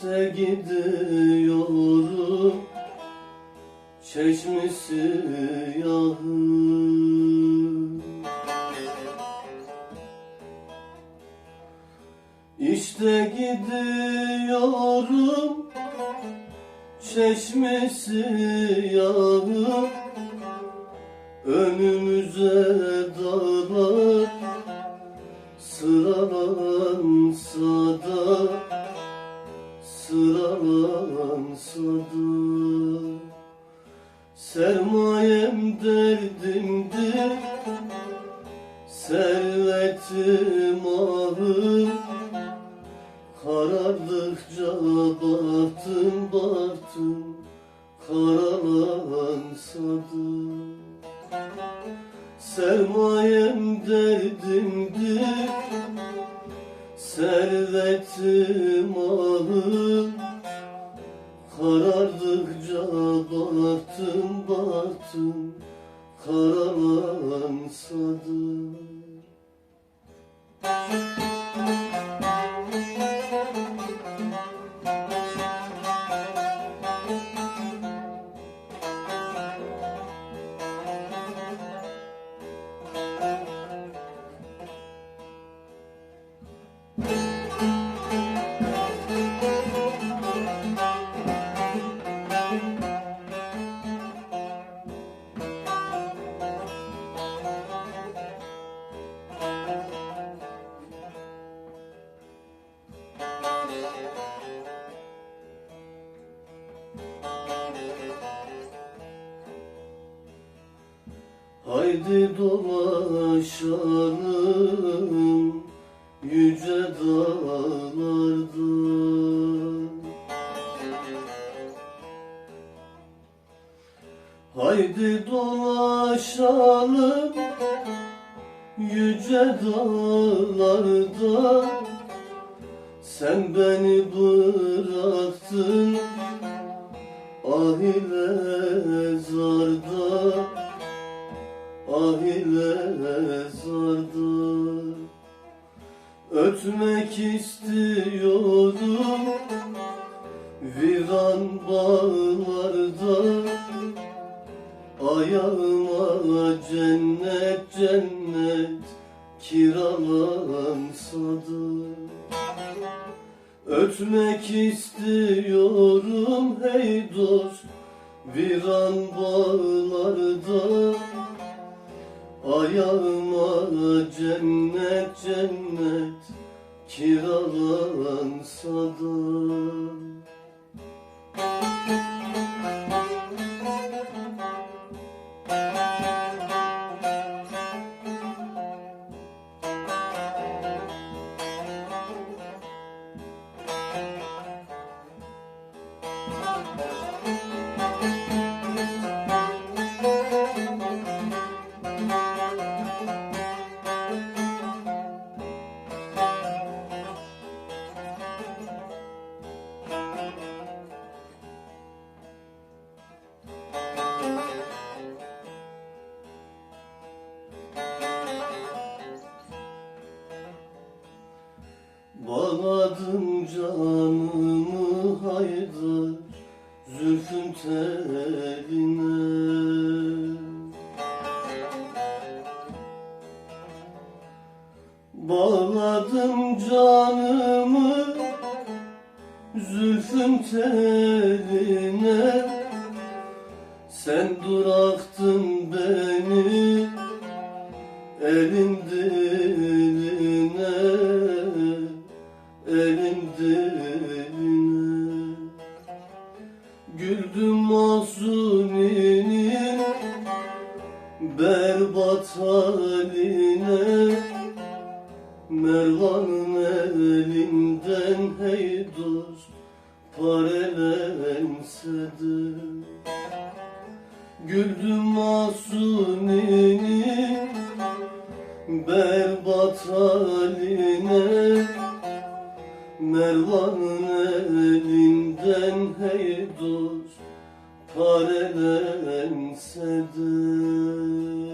İşte gidiyorum. Çeşmesi yahım İşte gidiyorum. Çeşmesi yahım Önümüze dağlar. Sıralansa da sıralansa da Sermayem derdimdir Servetim ahım Karardıkça bahtım bahtım Karalansa da Sermayem derdimdir Servetim ahım Karardıkça bahtım bahtım Karalansadır Haydi dolaşalım yüce dağlarda. Haydi dolaşalım yüce dağlarda. Sen beni bıraktın ah Ah ile zarda Ötmek istiyorum Viran bağlarda. Ayağıma cennet cennet Kiralansa da Ötmek istiyorum hey dost Viran bağlarda Ayağıma cennet cennet Kiralansa da haydar Zülfün teline. Bağladım canımı Zülfün teline. Sen duraktın beni Elin mazluminin Berbat haline Mervan'ın elinden hey dost Parelense de Güldüm masuminin berbat haline Mervan'ın elinden hey dost Parelense de